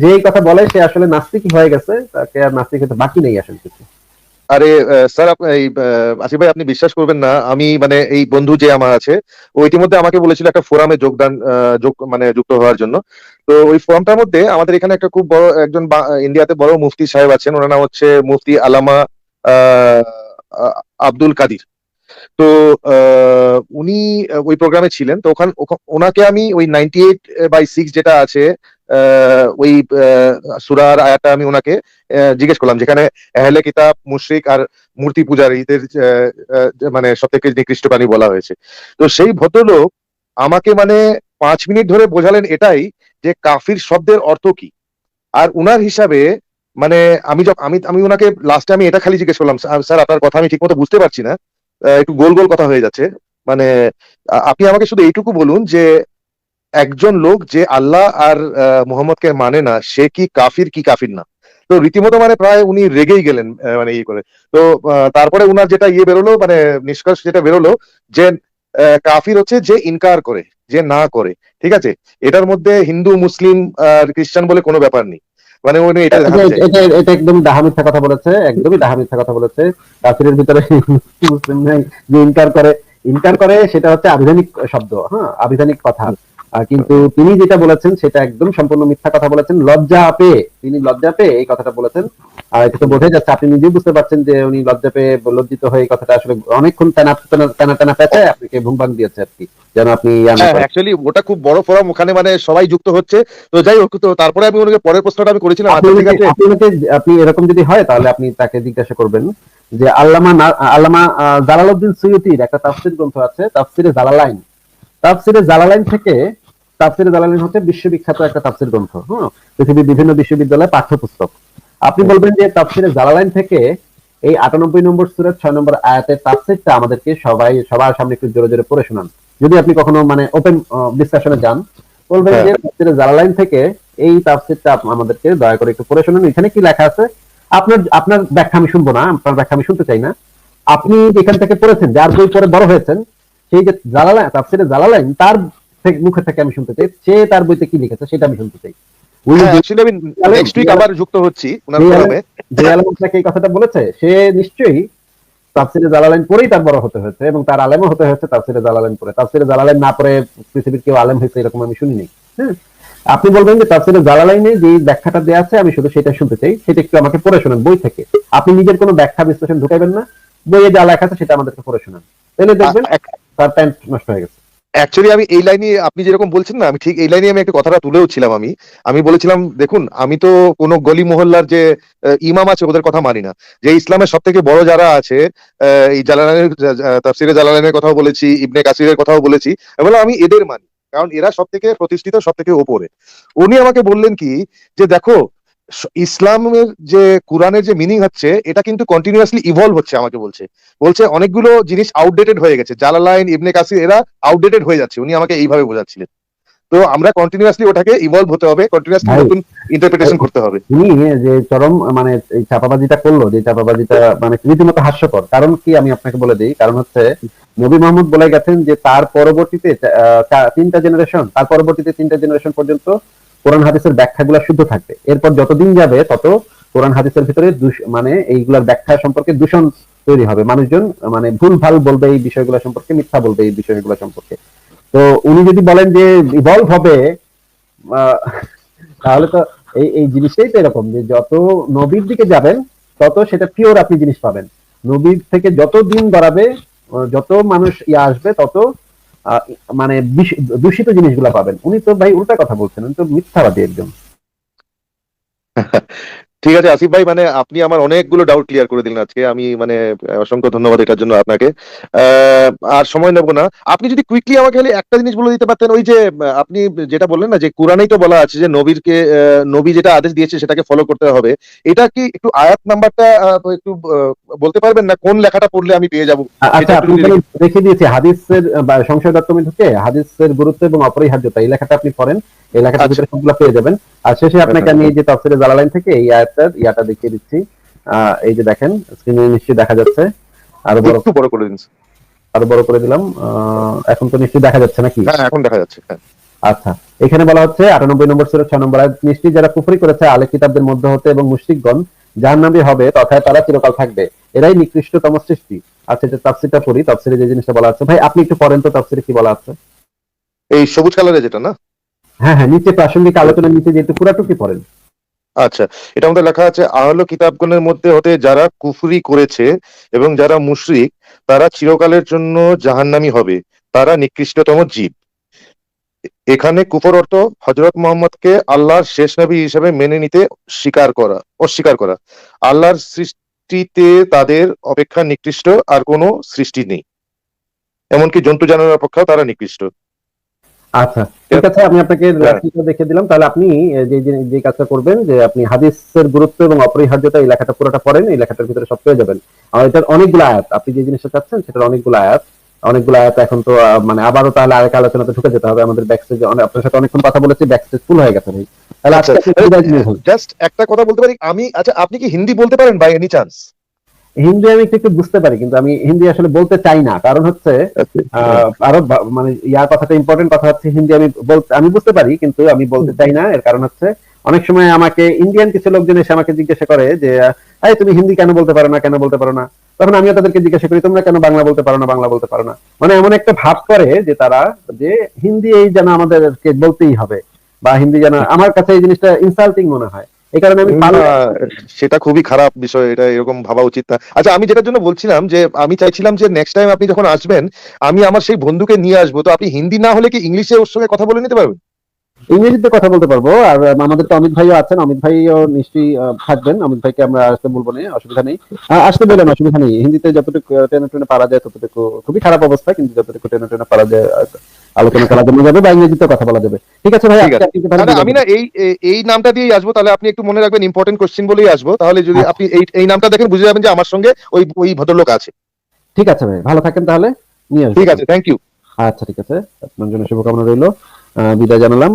যে- কথা বলে, সে আসলে নাস্তিকই হয়ে গেছে, তাকে আর নাস্তিক হতে বাকি নেই আসলে কিছু। আরে স্যার, আপ- এই আসিফ ভাই, আপনি বিশ্বাস করবেন না, আমি মানে এই বন্ধু যে আমার আছে, ও ইতিমধ্যে আমাকে বলেছিল একটা ফোরামে যোগদান যোগ মানে যুক্ত হওয়ার জন্য। তো ওই ফোরামটার মধ্যে আমাদের এখানে একটা খুব বড় একজন ইন্ডিয়াতে বড় মুফতি সাহেব আছেন, ওনার নাম হচ্ছে মুফতি আলামা আব্দুল কাদির। তো উনি ওই প্রোগ্রামে ছিলেন। তো ওখান ওনাকে আমি ওই নাইনটি এইট বাই সিক্স যেটা আছে ওই সুরার আয়াটা আমি ওনাকে জিজ্ঞেস করলাম। যেখানে আহলে কিতাব মুশরিক আর মূর্তি পূজারীদের মানে সব নিকৃষ্ট প্রাণী বলা হয়েছে। তো সেই ভদ্রলোক আমাকে মানে পাঁচ মিনিট ধরে বোঝালেন এটাই যে কাফির শব্দের অর্থ কি। আর উনার হিসাবে মানে আমি আমি আমি ওনাকে লাস্টে আমি এটা খালি জিজ্ঞেস করলাম "স্যার, আপনার কথা আমি ঠিক মতো বুঝতে পারছি না। একটু গোল গোল কথা হয়ে যাচ্ছে। মানে আপনি আমাকে শুধু এইটুকু বলুন যে, একজন লোক যে আল্লাহ আর মোহাম্মদকে মানে না, সে কি কাফির কি কাফির না? তো রীতিমতো মানে প্রায় উনি রেগেই গেলেন মানে ইয়ে করে। তো তারপরে উনার যেটা ইয়ে বেরোলো মানে নিষ্কর্ষ যেটা বেরোলো, যে কাফির হচ্ছে যে ইনকার করে, যে না করে, ঠিক আছে? এটার মধ্যে হিন্দু, মুসলিম আর খ্রিস্টান বলে কোনো ব্যাপার নেই। মানে উনি এটা এটা- একদম ডাহা মিথ্যা কথা বলেছে একদমই ডাহা মিথ্যা কথা বলেছে। কাফিরের ভিতরে (laughs) মুসলিম নাই যে ইনকার করে। ইনকার করে সেটা হচ্ছে আবিধানিক শব্দ হ্যাঁ আবিধানিক কথা। কিন্তু তিনি যেটা বলেছেন সেটা একদম সম্পূর্ণ মিথ্যা কথা বলেছেন। লজ্জা পেয়ে তিনি লজ্জা পেয়ে এই কথাটা বলেছেন। আর এটা তো বোঝাই যাচ্ছে আপনি নিজেও বুঝতে পারছেন যে উনি লজ্জা পেয়ে লজ্জিত হয়ে এই কথাটা আসলে অনেকক্ষণ টানা টানা টানা টানা পেঁচে আপনাকে ভুংবাং দিয়েছে আর কি। যেন আপনি। অ্যাকচুয়ালি ওটা খুব বড় ফোরাম ওখানে মানে সবাই যুক্ত হচ্ছে। তো যাই হোক তো তারপরে আমি ওনাকে পরের প্রশ্নটা আমি করেছিলাম আপনি আচ্ছা আপনি এরকম যদি হয় তাহলে আপনি তাকে জিজ্ঞাসা করবেন যে আল্লামা আল্লামা জালালউদ্দিন সুয়ুতির একটা তাফসির গ্রন্থ আছে তাফসিরে জালালাইন। তাফসিরে জালালাইন থেকে তাফসিরে জালালাইন হচ্ছে বিশ্ববিখ্যাত একটা তাফসির গ্রন্থ হ্যাঁ পৃথিবীর বিভিন্ন বিশ্ববিদ্যালয়ে পাঠ্যপুস্তক। আপনি বলবেন যে তাফসিরে জালালাইন থেকে এই আটানব্বই নম্বর সুরের ছয় নম্বর আয়াতের তাফসিরটা আমাদেরকে সবাই সবার সামনে একটু জোরে জোরে পড়ে শোনান। যদি আপনি কখনো মানে ওপেন ডিসকাশনে যান বলবেন যে তাফসিরে জালালাইন থেকে এই তাফসিরটা আমাদেরকে দয়া করে একটু পড়ে শুনুন। এখানে কি লেখা আছে? আপনার আপনার ব্যাখ্যা আমি শুনব না আপনার ব্যাখ্যা আমি শুনতে চাই না। আপনি যেখান থেকে পড়েছেন যার বই পড়ে বড় হয়েছেন সেই যে জালালাইন তাফসিরে জালালাইন তার থেকে- মুখে থেকে আমি শুনতে চাই। সে তার বইতে কি লিখেছে সেটা আমি শুনতে চাই। উনি যে- অ্যাকচুয়ালি আমি নেক্সট উইক আবার যুক্ত হচ্ছি ওনার ফোরামে যে আলম আপনাকে এই কথাটা বলেছে সে নিশ্চয়ই তাফসিরে জালালাইন পড়েই তার বড় হতে হয়েছে এবং তার আলেমও হতে হয়েছে তাফসিরে জালালাইন তাফসিরে জালালাইন না পড়ে পৃথিবীর কেউ আলেম হয়েছে এরকম আমি শুনিনি। হ্যাঁ আপনি বলবেন যে তাফসিরে জালালাইনে যে ব্যাখ্যাটা দেওয়া আছে আমি শুধু সেটা শুনতে চাই সেটা একটু আমাকে পড়ে শোনান বই থেকে। আপনি নিজের কোনো ব্যাখ্যা বিশ্লেষণ ঢুকাইবেন না বইয়ে যা লেখা আছে সেটা আমাদেরকে পড়ে শোনান। তাহলে দেখবেন তার প্যান্ট নষ্ট হয়ে গেছে। অ্যাকচুয়ালি আমি এই লাইনে আপনি যেরকম বলছেন না, আমি ঠিক এই লাইনে আমি একটা কথাটা তুলেও ছিলাম আমি। আমি বলেছিলাম, দেখুন, আমি তো কোনো গলি মহল্লার যে ইমাম আছে ওদের কথা মানি না। যে ইসলামের সব থেকে বড় যারা আছে এই জালালানের তাফসিরে জালালানের কথাও বলেছি, ইবনে কাসিরের কথাও বলেছি বললাম, আমি এদের মানি। কারণ এরা সব থেকে প্রতিষ্ঠিত সব থেকে ওপরে। উনি আমাকে বললেন কি, যে দেখো ইসলামের যে কোরআনের যে মিনিং হচ্ছে এটা কিন্তু কন্টিনিউয়াসলি ইভলভ হচ্ছে আমাকে বলছে। বলছে অনেকগুলো জিনিস আউটডেটেড হয়ে গেছে। জালালাইন ইবনে কাসির এরা আউটডেটেড হয়ে যাচ্ছে। উনি আমাকে এইভাবে বোঝাচ্ছিলেন। তো আমরা কন্টিনিউয়াসলি ওটাকে ইভলভ হতে হবে কন্টিনিউয়াসলি নতুন ইন্টারপ্রিটেশন করতে হবে। উনি যে চরম মানে এই চাপাবাজিটা করল যে চাপাবাজিটা মানে রীতিমতো হাস্যকর। কারণ কি আমি আপনাকে বলে দিই? কারণ হচ্ছে নবী মোহাম্মদ বলে গেছেন যে তার পরবর্তীতে তিনটা জেনারেশন তার পরবর্তীতে তিনটা জেনারেশন পর্যন্ত কোরআন হাদিসের ব্যাখ্যাগুলো শুদ্ধ থাকবে। এরপর যতদিন যাবে, তত কোরআন হাদিসের ভিতরে মানে এইগুলার ব্যাখ্যা সম্পর্কে দূষণ তৈরি হবে। মানুষজন মানে ভুল ভালো বলবে এই বিষয়গুলো সম্পর্কে, মিথ্যা বলবে এই বিষয়গুলো সম্পর্কে। তো উনি যদি বলেন যে ইভলভ হবে তাহলে তো এই এই জিনিসটাই তো এরকম যে যত নবীর দিকে যাবেন, তত সেটা পিওর আপনি জিনিস পাবেন। নবীর থেকে যত দিন বাড়াবে, যত মানুষ ইয়ে আসবে, তত মানে দূষিত জিনিসগুলা পাবেন। উনি তো ভাই উল্টা কথা বলছেন উনি তো মিথ্যাবাদী একদম (laughs) ঠিক আছে আসিফ ভাই মানে আপনি আমার অনেকগুলো ডাউট ক্লিয়ার করে দিলেন আজকে। আমি মানে অসংখ্য ধন্যবাদ এটার জন্য আপনাকে। আর সময় নেব না। আপনি যদি কুইকলি আমাকে খালি একটা জিনিস বলে দিতে পারতেন ওই যে আপনি যেটা বললেন না যে কোরআনেই তো বলা আছে যে নবীরকে নবী যেটা আদেশ দিয়েছে সেটাকে ফলো করতে হবে। এটা কি একটু আয়াত নাম্বারটা একটু বলতে পারবেন না? কোন লেখাটা পড়লে আমি পেয়ে যাব? আচ্ছা আপনি রেখে দিয়েছি হাদিসের সংশয় ডটকমে ঢুকে হাদিসের গুরুত্ব এবং অপরিহার্যতা এই লেখাটা আপনি পড়েন। এই লেখাটার আচ্ছা। ভিতরে সবগুলো পেয়ে যাবেন। আর শেষে আপনাকে আমি এই যে তাফসিরে জালালাইন থেকে এই আয়াতটার ইয়াটা দেখিয়ে দিচ্ছি। এই যে দেখেন স্ক্রিনে নিশ্চয়ই দেখা যাচ্ছে। আরও বড় একটু বড় করে দিন আরও বড় করে দিলাম। এখন তো নিশ্চয়ই দেখা যাচ্ছে নাকি? হ্যাঁ এখন দেখা যাচ্ছে হ্যাঁ। আচ্ছা এখানে বলা হচ্ছে আটানব্বই নম্বর সুরের ছয় নম্বর নিশ্চয়ই যারা কুফরি করেছে আলে কিতাবদের মধ্যে হতে এবং মুশরিকগণ জাহান্নামী হবে তথায় তারা চিরকাল থাকবে। এরাই নিকৃষ্টতম সৃষ্টি। আচ্ছা এটা তাফসিরটা পড়ি তাফসিরে যে জিনিসটা বলা আছে। ভাই আপনি একটু পড়েন তো তাফসিরে কি বলা আছে? এই সবুজ কালারের যেটা না? হ্যাঁ হ্যাঁ নিচে প্রাসঙ্গিক আলোচনার নিচে যেহেতু পুরাটুকি পড়েন। আচ্ছা এটা আমাদের লেখা আছে, আহল কিতাবগণের মধ্যে হতে যারা কুফরি করেছে এবং যারা মুশরিক, তারা চিরকালের জন্য জাহান্নামী হবে, তারা নিকৃষ্টতম জীব। এখানে কুফর অর্থ হজরত মোহাম্মদকে আল্লাহর শেষ নবী হিসেবে মেনে নিতে স্বীকার করা, অস্বীকার করা। আল্লাহর সৃষ্টিতে তাদের অপেক্ষা নিকৃষ্ট আর কোনো সৃষ্টি নেই। এমনকি জন্তু জানোয়ারের অপেক্ষাও তারা নিকৃষ্ট। আচ্ছা ঠিক আছে আমি আপনাকে রাশিটা দেখে দিলাম। তাহলে আপনি যে যে- কাজটা করবেন যে আপনি হাদিসের গুরুত্ব এবং অপরিহার্যতা এই লেখাটা পুরোটা পড়েন এই লেখাটার ভিতরে সব পেয়ে যাবেন। আর এটার অনেকগুলো আয়াত আপনি যে জিনিসটা চাচ্ছেন সেটার অনেকগুলো আয়াত। অনেকগুলো আয়াত এখন তো মানে আবারও তাহলে আরেক আলোচনাতে ঢুকে যেতে হবে আমাদের ব্যাকস্টেজ আপনার সাথে অনেকক্ষণ কথা বলেছি ব্যাকস্টেজ ফুল হয়ে গেছে ভাই। তাহলে আজকে আপনি বিদায় নিয়ে ফেলুন। জাস্ট একটা কথা বলতে পারি আমি আচ্ছা আপনি কি হিন্দি বলতে পারেন বাই এনি চান্স হিন্দি আমি একটু বুঝতে পারি কিন্তু আমি হিন্দি আসলে বলতে চাই না। কারণ হচ্ছে আরও মানে ইয়ার কথাটা ইম্পর্টেন্ট কথা হচ্ছে হিন্দি আমি বলতে আমি বুঝতে পারি কিন্তু আমি বলতে চাই না। এর কারণ হচ্ছে অনেক সময় আমাকে ইন্ডিয়ান কিছু লোকজন এসে আমাকে জিজ্ঞাসা করে যে এই তুমি হিন্দি কেন বলতে পারো না কেন বলতে পারো না? তখন আমিও তাদেরকে জিজ্ঞাসা করি তোমরা কেন বাংলা বলতে পারো না বাংলা বলতে পারো না? মানে এমন একটা ভাব করে যে তারা যে হিন্দি এই যেন আমাদেরকে বলতেই হবে বা হিন্দি যেন আমার কাছে এই জিনিসটা ইনসাল্টিং মনে হয়। এই কারণে আমি সেটা খুবই খারাপ বিষয় এটা এরকম ভাবা উচিত না। আচ্ছা আমি যেটার জন্য বলছিলাম যে আমি চাইছিলাম যে নেক্সট টাইম আপনি যখন আসবেন আমি আমার সেই বন্ধুকে নিয়ে আসব তো আপনি হিন্দি না হলে কি ইংলিশে ওর সঙ্গে কথা বলে নিতে পারবেন? ইংরেজিতে কথা বলতে পারব আর আমাদের তো অমিত ভাইও আছেন অমিত ভাইও নিশ্চয়ই থাকবেন অমিত ভাইকে আমরা আসতে বলব না অসুবিধা নেই। আসতে বললেন অসুবিধা নেই। হিন্দিতে যতটুকু টেনে টেনে পারা যায় ততটুকু খুবই খারাপ অবস্থা কিন্তু যতটুকু টেনে টেনে পারা যায় আলোচনা করা যাবে যাবে বা ইংরেজিতে কথা বলা যাবে। ঠিক আছে ভাই আমি না এই এই- নামটা দিয়েই আসব তাহলে আপনি একটু মনে রাখবেন ইম্পর্টেন্ট কোশ্চেন বলেই আসব তাহলে যদি আচ্ছা। আপনি এই এই নামটা দেখেন বুঝে যাবেন যে আমার সঙ্গে ওই ওই ভদ্রলোক আছে। ঠিক আছে ভাই ভালো থাকেন তাহলে নিয়ে আসবেন ঠিক আছে থ্যাংক ইউ আচ্ছা ঠিক আছে আপনার জন্য শুভকামনা রইল। বিদায় জানালাম।